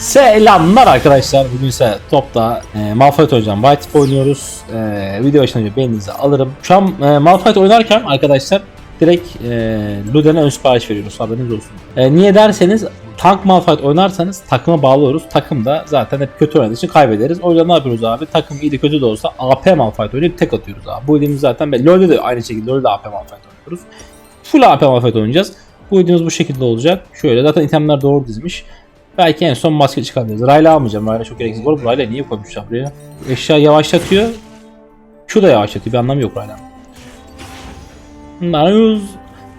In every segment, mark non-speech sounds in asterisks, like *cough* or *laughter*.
Selamlar arkadaşlar. Bugün ise topta e, Malphite oynayacağım. White oynuyoruz. E, video başına önce beğeninizi alırım. Şu an e, Malphite oynarken arkadaşlar direkt e, Luden'e ön sipariş veriyoruz. Haberiniz olsun. E, niye derseniz tank Malphite oynarsanız takıma bağlıyoruz. Takım da zaten hep kötü oynadığı için kaybederiz. O yüzden ne yapıyoruz abi? Takım iyi de kötü de olsa AP Malphite oynayıp tek atıyoruz abi. Bu videomuz zaten belli. LoL'de de aynı şekilde LoL'de AP Malphite oynuyoruz. Full AP Malphite oynayacağız. Bu videomuz bu şekilde olacak. Şöyle zaten itemler doğru dizmiş. Belki en son maske çıkartırız. Rayla almayacağım. Rayla çok gereksiz. Bu Rayla niye koymuşlar buraya? Eşya yavaşlatıyor. Şu da yavaşlatıyor. Bir anlamı yok Rayla. Darius.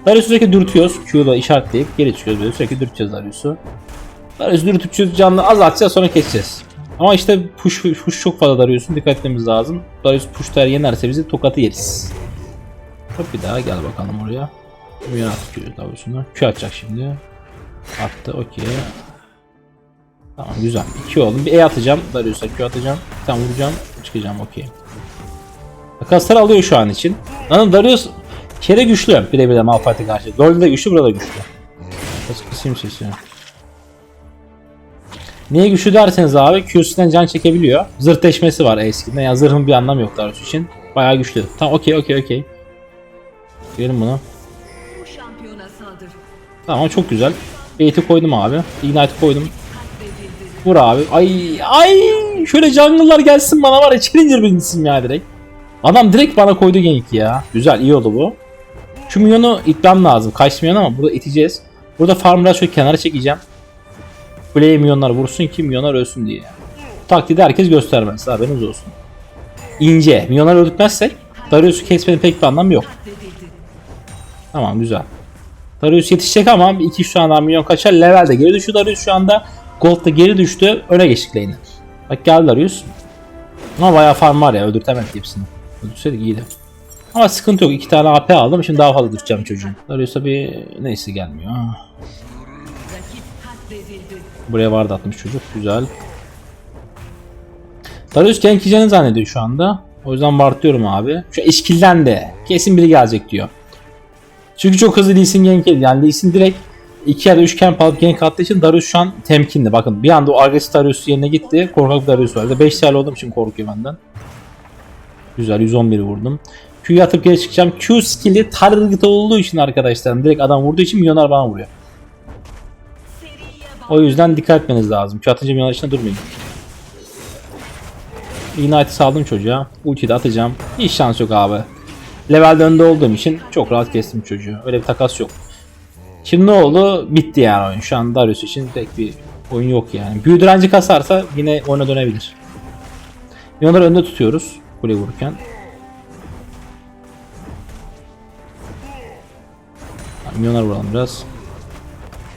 Darius'u sürekli dürtüyoruz. Q'da işaretleyip geri çıkıyoruz. Böyle sürekli dürteceğiz Darius'u. Darius'u dürtüp canlı azaltacağız sonra keseceğiz. Ama işte push, push çok fazla Darius'un dikkat etmemiz lazım. Darius push'ta yenerse bizi tokatı yeriz. Çok bir daha gel bakalım oraya. Bir yana atıyor Darius'unu. Q atacak şimdi. Attı okey. Tamam güzel. 2 oldum. Bir E atacağım. Darius'a Q atacağım. Bir tane vuracağım. Çıkacağım okey. Kaslar alıyor şu an için. Lan Darius şeyde güçlü. Birebir Malphite'e karşı. LoL'de güçlü burada güçlü. Biraz kısayım sesi. Niye güçlü derseniz abi Q'sinden can çekebiliyor. Zırh deşmesi var eskiden. Yani zırhın bir anlamı yok Darius için. Bayağı güçlü. Tamam okey okey okey. Verin bunu. Tamam çok güzel. Bait'i koydum abi. Ignite koydum. Vur abi. Ay ay şöyle jungle'lar gelsin bana var ya challenger bilgisim ya direkt. Adam direkt bana koydu gank ya. Güzel iyi oldu bu. Şu milyonu itmem lazım. Kaçmayan ama burada iteceğiz. Burada farmları şöyle kenara çekeceğim. Kuleye milyonlar vursun ki milyonlar ölsün diye. Bu taktiği herkes göstermez. Haberiniz olsun. İnce. Milyonları öldürtmezsek Darius'u kesmenin pek bir anlamı yok. Tamam güzel. Darius yetişecek ama 2-3 tane daha milyon kaçar. Level de geri düştü Darius şu anda. Gold da geri düştü. Öne geçtik lane'e. Bak geldi Darius. Ama bayağı farm var ya öldürtemedik hepsini. Öldürseydik iyiydi. Ama sıkıntı yok. 2 tane AP aldım. Şimdi daha fazla düşeceğim çocuğun. Darius'a bir neyse gelmiyor. Buraya vardı atmış çocuk. Güzel. Darius gank yiyeceğini zannediyor şu anda. O yüzden vartıyorum abi. Şu eşkilden de. Kesin biri gelecek diyor. Çünkü çok hızlı Lee Sin gank. Yani Lee Sin direkt 2 ya da 3 camp alıp gank attığı için Darius şu an temkinli. Bakın bir anda o agresif Darius yerine gitti. Korkak Darius vardı. 5 tane olduğum için korkuyor benden. Güzel 111 vurdum. Q'yu atıp geri çıkacağım. Q skill'i target olduğu için arkadaşlarım. Direkt adam vurduğu için milyonlar bana vuruyor. O yüzden dikkat etmeniz lazım. Q atınca milyonlar içinde durmayın. Ignite'ı saldım çocuğa. Ultiyi de atacağım. Hiç şans yok abi. Levelde önde olduğum için çok rahat kestim çocuğu. Öyle bir takas yok. Şimdi ne oldu? Bitti yani oyun. Şu an Darius için pek bir oyun yok yani. Büyü direnci kasarsa yine oyuna dönebilir. Milyonları önde tutuyoruz. Kule vururken. Milyonlar vuralım biraz.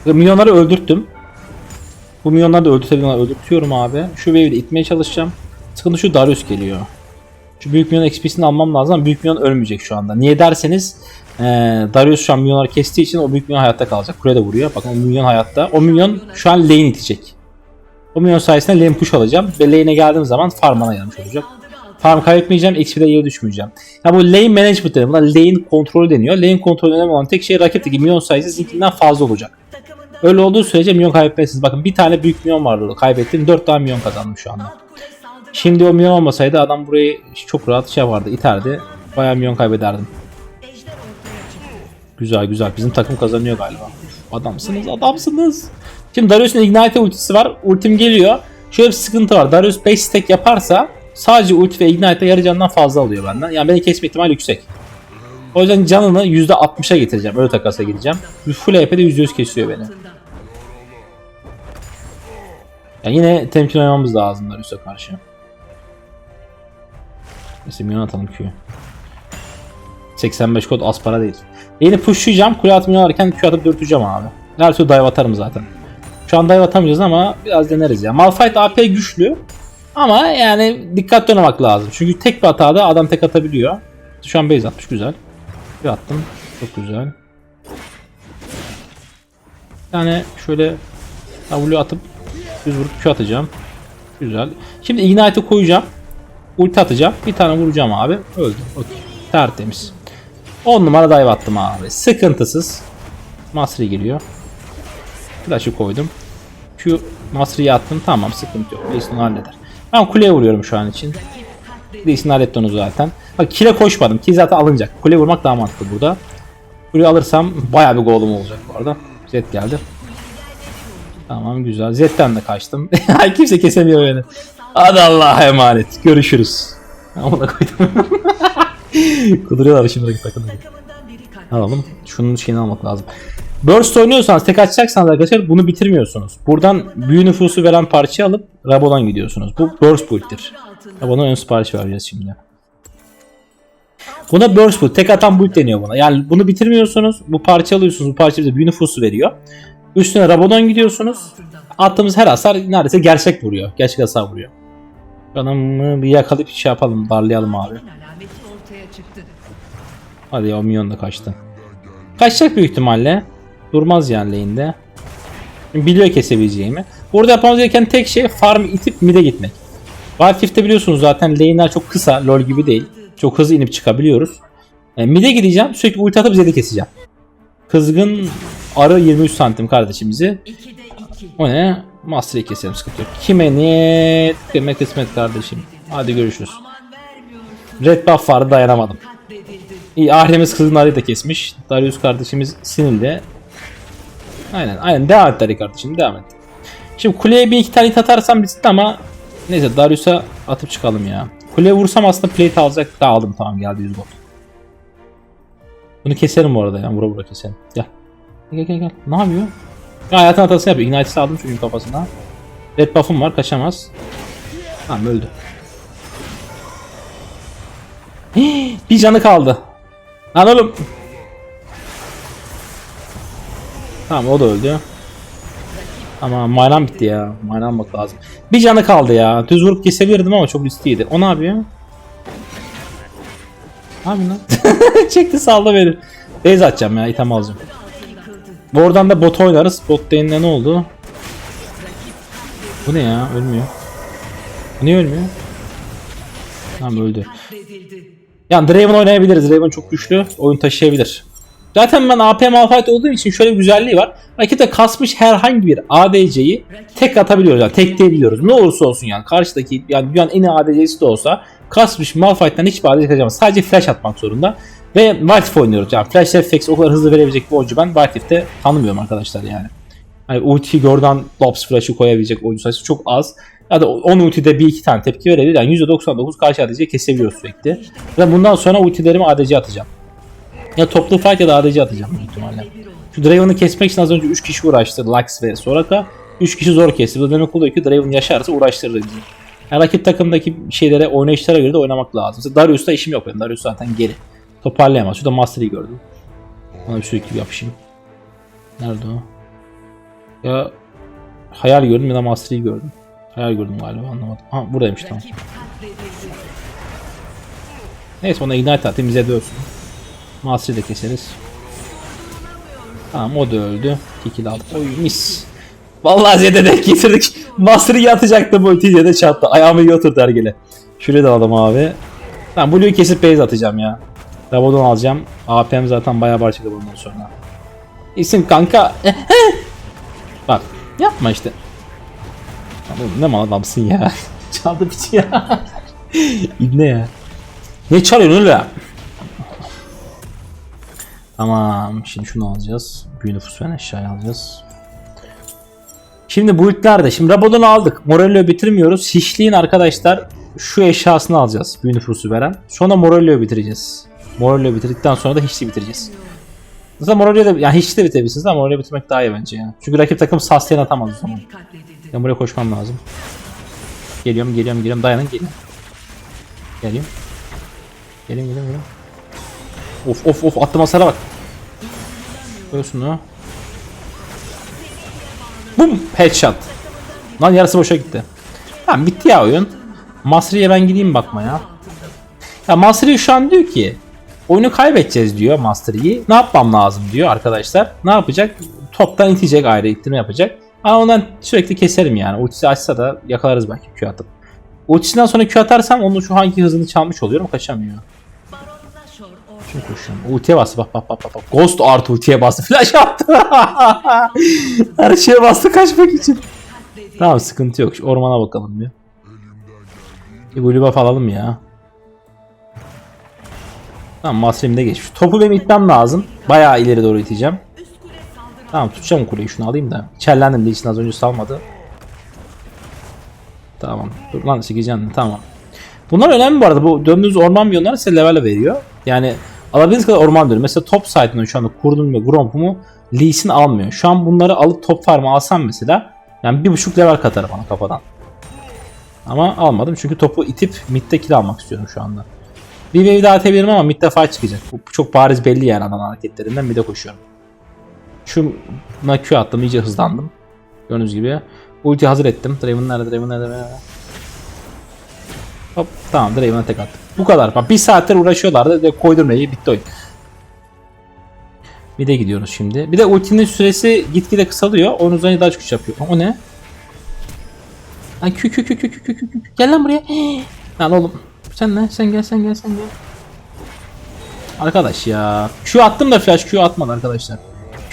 Milyonları öldürttüm. Bu milyonları da öldürtebiliyorum. Öldürtüyorum abi. Şu wave'i de itmeye çalışacağım. Sıkıntı şu Darius geliyor. Şu büyük milyon XP'sini almam lazım ama büyük milyon ölmeyecek şu anda. Niye derseniz eee Darius şu an milyonları kestiği için o büyük milyon hayatta kalacak. Kule de vuruyor. Bakın o milyon hayatta. O milyon şu an lane itecek. O milyon sayesinde lane push alacağım. Ve lane'e geldiğim zaman farmana yanmış olacak. Farm kaybetmeyeceğim. XP'de yere düşmeyeceğim. Ya bu lane management deniyor. Buna lane kontrolü deniyor. Lane kontrolü önemli olan tek şey rakipteki milyon sayısı sizinkinden fazla olacak. Öyle olduğu sürece milyon kaybetmezsiniz. Bakın bir tane büyük milyon vardı. Kaybettim. 4 tane milyon kazandım şu anda. Şimdi o milyon olmasaydı adam burayı çok rahat şey vardı. iterdi. Bayağı milyon kaybederdim. Güzel güzel. Bizim takım kazanıyor galiba. Adamsınız adamsınız. Şimdi Darius'un Ignite ultisi var. Ultim geliyor. Şöyle bir sıkıntı var. Darius 5 stack yaparsa sadece ulti ve Ignite'e yarı candan fazla alıyor benden. Yani beni kesme ihtimali yüksek. O yüzden canını %60'a getireceğim. Öyle takasa gideceğim. Full HP'de %100 kesiyor beni. Yani yine temkin oynamamız lazım Darius'a karşı. Neyse milyon atalım Q'yu. 85 kod az para değil. Yeni pushlayacağım. Kule atmıyor alırken Q atıp dürteceğim abi. Her türlü dive atarım zaten. Şu an dive atamayacağız ama biraz deneriz ya. Malphite AP güçlü. Ama yani dikkatli oynamak lazım. Çünkü tek bir hatada adam tek atabiliyor. Şu an base atmış güzel. Bir attım. Çok güzel. Bir tane şöyle W atıp düz vurup Q atacağım. Güzel. Şimdi Ignite'ı koyacağım. Ulti atacağım. Bir tane vuracağım abi. Öldü. Okey. Tertemiz. 10 numara dive attım abi. Sıkıntısız. Mastery geliyor. Flash'ı koydum. Q Masri'yi attım. Tamam sıkıntı yok. Lee'sin halleder. Ben kuleye vuruyorum şu an için. Lee'sin halletti onu zaten. Bak kile koşmadım. Ki zaten alınacak. Kule vurmak daha mantıklı burada. Kuleyi alırsam bayağı bir golüm olacak bu arada. Zed geldi. Tamam güzel. Zed'den de kaçtım. *laughs* Kimse kesemiyor beni. Hadi Allah'a emanet. Görüşürüz. Ama da koydum. *laughs* *laughs* Kuduruyorlar şimdi takımda. Biri katledildi. Alalım. Şunun şeyini almak lazım. Burst oynuyorsanız tek açacaksanız arkadaşlar bunu bitirmiyorsunuz. Buradan büyü nüfusu veren parçayı alıp Rabo'dan gidiyorsunuz. Bu Burst build'tir. Rabo'dan ön sipariş vereceğiz şimdi. Buna Burst build. Tek atan build deniyor buna. Yani bunu bitirmiyorsunuz. Bu parça alıyorsunuz. Bu parça bize büyü nüfusu veriyor. Üstüne Rabo'dan gidiyorsunuz. Attığımız her hasar neredeyse gerçek vuruyor. Gerçek hasar vuruyor. Adamı bir yakalayıp şey yapalım. Darlayalım abi. Çıktı. Hadi ya o minyon da kaçtı. Kaçacak büyük ihtimalle. Durmaz yani lane'de. Biliyor kesebileceğimi. Burada yapmamız gereken tek şey farm itip mid'e gitmek. Wild Rift'te biliyorsunuz zaten lane'ler çok kısa. LoL gibi değil. Çok hızlı inip çıkabiliyoruz. E, mid'e gideceğim. Sürekli ulti atıp Zed'i keseceğim. Kızgın arı 23 santim kardeşimizi. 2'de 2. O ne? Master'ı keselim sıkıntı yok. Kime niyet kime kısmet kardeşim. Hadi görüşürüz. Red buff vardı dayanamadım. İyi Ahremiz kızın arayı da kesmiş. Darius kardeşimiz sinirli. Aynen aynen devam et Dari kardeşim devam et. Şimdi kuleye bir iki tane hit atarsam bitti ama neyse Darius'a atıp çıkalım ya. Kuleye vursam aslında plate alacak. Da aldım tamam geldi 100 gold. Bunu keserim bu arada ya vura vura keserim. Gel. Gel gel gel. Ne yapıyor? Ya hayatın hatasını yapıyor. Ignite'si aldım çocuğun kafasına. Red buff'um var kaçamaz. Tamam öldü. *gasps* Bir canı kaldı. Lan. Tamam o da öldü. Ama manam bitti ya. Manam bak lazım. Bir canı kaldı ya. Düz vurup kesebilirdim ama çok riskliydi. O ne yapıyor? Yapıyor lan? *laughs* Çekti saldı beni. Base atacağım ya item alacağım. Oradan da bot oynarız. Bot lane'de ne oldu? Bu ne ya? Ölmüyor. Niye ölmüyor? Tamam öldü. Yani Draven oynayabiliriz. Draven çok güçlü. Oyun taşıyabilir. Zaten ben AP Malphite olduğum için şöyle bir güzelliği var. Rakipte kasmış herhangi bir ADC'yi tek atabiliyoruz. Yani tek diyebiliyoruz. Ne olursa olsun yani. Karşıdaki yani dünyanın en iyi ADC'si de olsa kasmış Malphite'den hiçbir ADC kaçamaz. Sadece flash atmak zorunda. Ve Wild Rift oynuyoruz. Yani flash reflex o kadar hızlı verebilecek bir oyuncu ben Wild Rift'te tanımıyorum arkadaşlar yani. Hani ulti gördüğün Lops flash'ı koyabilecek oyuncu sayısı çok az. Ya da 10 ultide bir iki tane tepki verebilir. Yani %99 karşı ADC'yi kesebiliyor sürekli. Ve bundan sonra ultilerimi ADC atacağım. Ya toplu fight ya da ADC atacağım büyük ihtimalle. Şu Draven'ı kesmek için az önce 3 kişi uğraştı. Lux ve Soraka. 3 kişi zor kesti. Bu demek oluyor ki Draven yaşarsa uğraştırır bizi. Yani rakip takımdaki şeylere, oynayışlara göre de oynamak lazım. Mesela Darius'ta işim yok benim. Darius zaten geri. Toparlayamaz. Şurada Master'ı gördüm. Ona bir sürekli bir yapışayım. Nerede o? Ya hayal gördüm ya da Master'ı gördüm. Hayal gördüm galiba anlamadım. Ha buradaymış tamam. Neyse ona ignite atayım bize de ölsün. Master'ı da keseriz. Tamam o da öldü. Kikil aldı. Oy mis. Vallahi Zed'e denk getirdik. Master'ı atacaktı bu ultiyle de çarptı. Ayağımı iyi oturdu hergele. Şuraya da alalım abi. Tamam Blue'yu kesip base atacağım ya. Rabodon alacağım. AP'm zaten bayağı barçalı bundan sonra. İsim kanka. *laughs* Bak yapma işte. Ne mal adamsın ya. *laughs* Çaldı biçi ya. *laughs* İbne ya. Ne çalıyorsun öyle? Tamam. Şimdi şunu alacağız. Büyü nüfus veren eşyayı alacağız. Şimdi bu ülkelerde. Şimdi Rabadon'u aldık. Morello'yu bitirmiyoruz. Hişliğin arkadaşlar şu eşyasını alacağız. Büyü nüfusu veren. Sonra Morello'yu bitireceğiz. Morello'yu bitirdikten sonra da Hişli'yi bitireceğiz. Zaten Morello'yu da yani Hişli de bitirebilirsiniz ama Morello'yu bitirmek daha iyi bence ya. Çünkü rakip takım sustain atamaz o zaman. Ben buraya koşmam lazım. Geliyorum, geliyorum, geliyorum. Dayanın, gelin. Geliyorum. Gelin, gelin, gelin. Of, of, of. Attım hasara bak. Ölsün o. Bum! Headshot. Lan yarısı boşa gitti. Tamam bitti ya oyun. Masri'ye ben gideyim bakmaya. Ya Masri şu an diyor ki oyunu kaybedeceğiz diyor Master'ı. Ne yapmam lazım diyor arkadaşlar. Ne yapacak? Toptan itecek ayrı ittirme yapacak. Ama ondan sürekli keserim yani. Ultisi açsa da yakalarız belki Q atıp. Ultisinden sonra Q atarsam onun şu hangi hızını çalmış oluyorum kaçamıyor. Şimdi koşuyorum. Ultiye bastı bak bak bak bak. Ghost artı ultiye bastı. *laughs* Flash attı. *laughs* Her şeye bastı kaçmak için. Tamam sıkıntı yok. Şu ormana bakalım bir. Bir blue buff alalım ya. Tamam Masrem'de geç. Topu benim itmem lazım. Bayağı ileri doğru iteceğim. Tamam tutacağım kuleyi şunu alayım da. İçerlendim için az önce salmadı. Tamam. Dur lan sikeceğim. Tamam. Bunlar önemli bu arada. Bu döndüğünüz orman biyonları size level veriyor. Yani alabildiğiniz kadar orman diyor. Mesela top site'ını şu anda kurdum ve Gromp'umu Lee Sin almıyor. Şu an bunları alıp top farm'a alsam mesela yani bir buçuk level katar bana kafadan. Ama almadım çünkü topu itip mid'de kill almak istiyorum şu anda. Bir wave daha atabilirim ama mid'de fight çıkacak. Bu çok bariz belli yani adam hareketlerinden mid'e koşuyorum. Şuna Q attım iyice hızlandım. Gördüğünüz gibi. Ulti hazır ettim. Draven nerede? Draven nerede? Draven nerede? Hop tamam Draven'a tek attım. Bu kadar. Bak bir saattir uğraşıyorlardı. De koydurmayı bitti oyun. Bir de gidiyoruz şimdi. Bir de ultinin süresi gitgide kısalıyor. Onun üzerine daha çok yapıyor. O ne? Kü kü kü kü kü kü kü kü. Gel lan buraya. *gasps* Lan oğlum. Sen ne? Sen gel sen gel sen gel. Arkadaş ya. Q attım da flash Q atmadı arkadaşlar.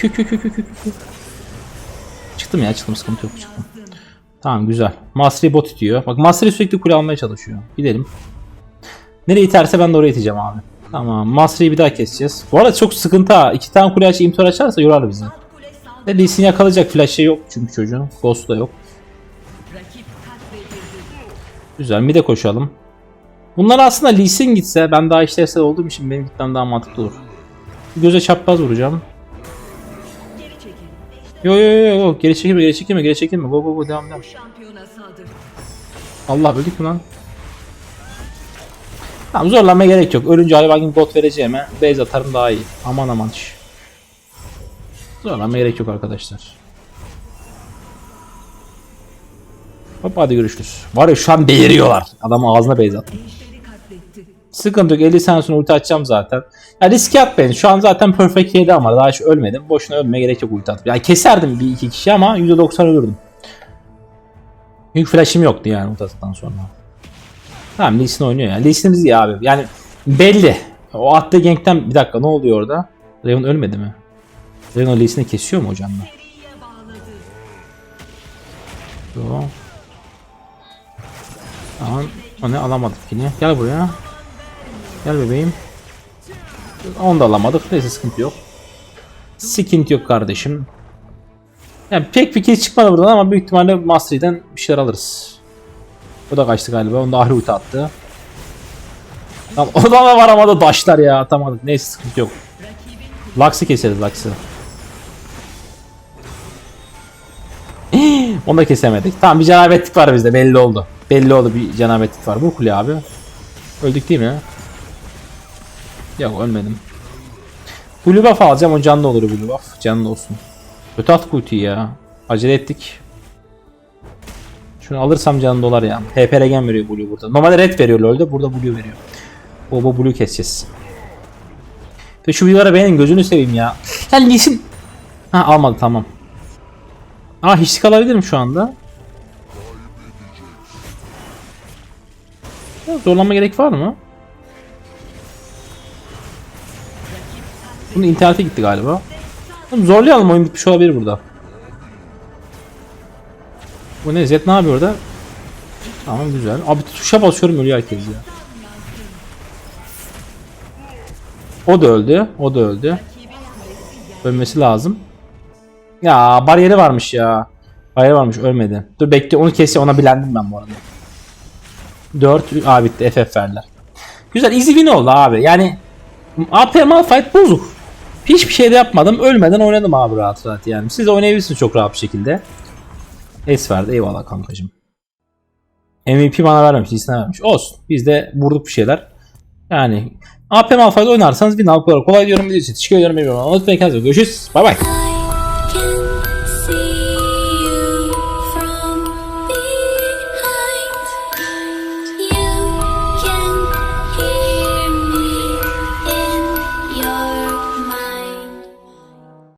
Kü kü kü kü kü kü. Çıktım ya çıktım sıkıntı yok çıktım. Tamam güzel. Mastery bot itiyor. Bak Mastery sürekli kule almaya çalışıyor. Gidelim. Nereye iterse ben de oraya iteceğim abi. Tamam Mastery'i bir daha keseceğiz. Bu arada çok sıkıntı ha. İki tane kule açı imtor açarsa yorar bizi. Ve Lee Sin yakalayacak flash'ı yok çünkü çocuğun. Ghost da yok. Güzel bir de koşalım. Bunlar aslında Lee Sin gitse ben daha işlevsel olduğum için benim gitmem daha mantıklı olur. Göze çapraz vuracağım. Yo yo yo yo geri çekilme geri çekilme geri çekilme go go go devam devam. Allah öldük mü lan? Tamam zorlanmaya gerek yok. Ölünce hayvan gibi bot vereceğime base atarım daha iyi. Aman aman. Zorlanmaya gerek yok arkadaşlar. Hop hadi görüşürüz. Var ya şu an deliriyorlar. Adam ağzına base attı. Sıkıntı yok 50 saniye sonra ulti atacağım zaten. Ya riske atmayın. Şu an zaten perfect yedi ama daha hiç ölmedim. Boşuna ölmeye gerek yok ulti atıp. Yani keserdim bir iki kişi ama %90 ölürdüm. Büyük flash'im yoktu yani ulti attıktan sonra. Tamam Lee Sin oynuyor ya. Lee Sin'imiz iyi abi. Yani belli. O attığı gankten bir dakika ne oluyor orada? Raven ölmedi mi? Raven o Lee Sin'i kesiyor mu hocam? Tamam. O ne alamadık yine. Gel buraya. Gel bebeğim. Onu da alamadık. Neyse sıkıntı yok. Sıkıntı yok kardeşim. Yani pek fikir çıkmadı buradan ama büyük ihtimalle Mastery'den bir şeyler alırız. O da kaçtı galiba. Onu da Ahri ulti attı. Tamam, *laughs* o da var ama da daşlar ya atamadık. Neyse sıkıntı yok. Lux'ı keseriz Lux'ı. *gasps* Onu da kesemedik. Tamam bir cenabetlik var bizde belli oldu. Belli oldu bir cenabetlik var. Bu kule abi. Öldük değil mi? Yok ölmedim. Blue buff alacağım o canlı olur blue buff. Canlı olsun. Kötü attık ultiyi ya. Acele ettik. Şunu alırsam canlı dolar ya. HP regen veriyor blue burada. Normalde red veriyor LoL'de burada blue veriyor. Baba blue keseceğiz. Ve şu videolara beğenin gözünü seveyim ya. Sen Lee'sin. Ha almadı tamam. Aa hiçlik alabilirim şu anda. Zorlanma gerek var mı? Bunun internete gitti galiba. Zorlayalım oyun bitmiş olabilir burada. Bu ne? Zed ne yapıyor orada? Tamam güzel. Abi tuşa basıyorum ölüyor herkes ya. O da öldü. O da öldü. Ölmesi lazım. Ya bariyeri varmış ya. Bariyeri varmış ölmedi. Dur bekle onu kesi ona bilendim ben bu arada. 4 A bitti FF verdiler. Güzel easy win oldu abi. Yani AP Malphite bozuk. Hiçbir şey de yapmadım. Ölmeden oynadım abi rahat rahat yani. Siz de oynayabilirsiniz çok rahat bir şekilde. S verdi. Eyvallah kankacım. MVP bana vermemiş. Listene vermiş. Olsun. Biz de vurduk bir şeyler. Yani AP Malphite oynarsanız win almak kolay diyorum. Teşekkür ederim. Unutmayın kendinize. Görüşürüz. Bay bay.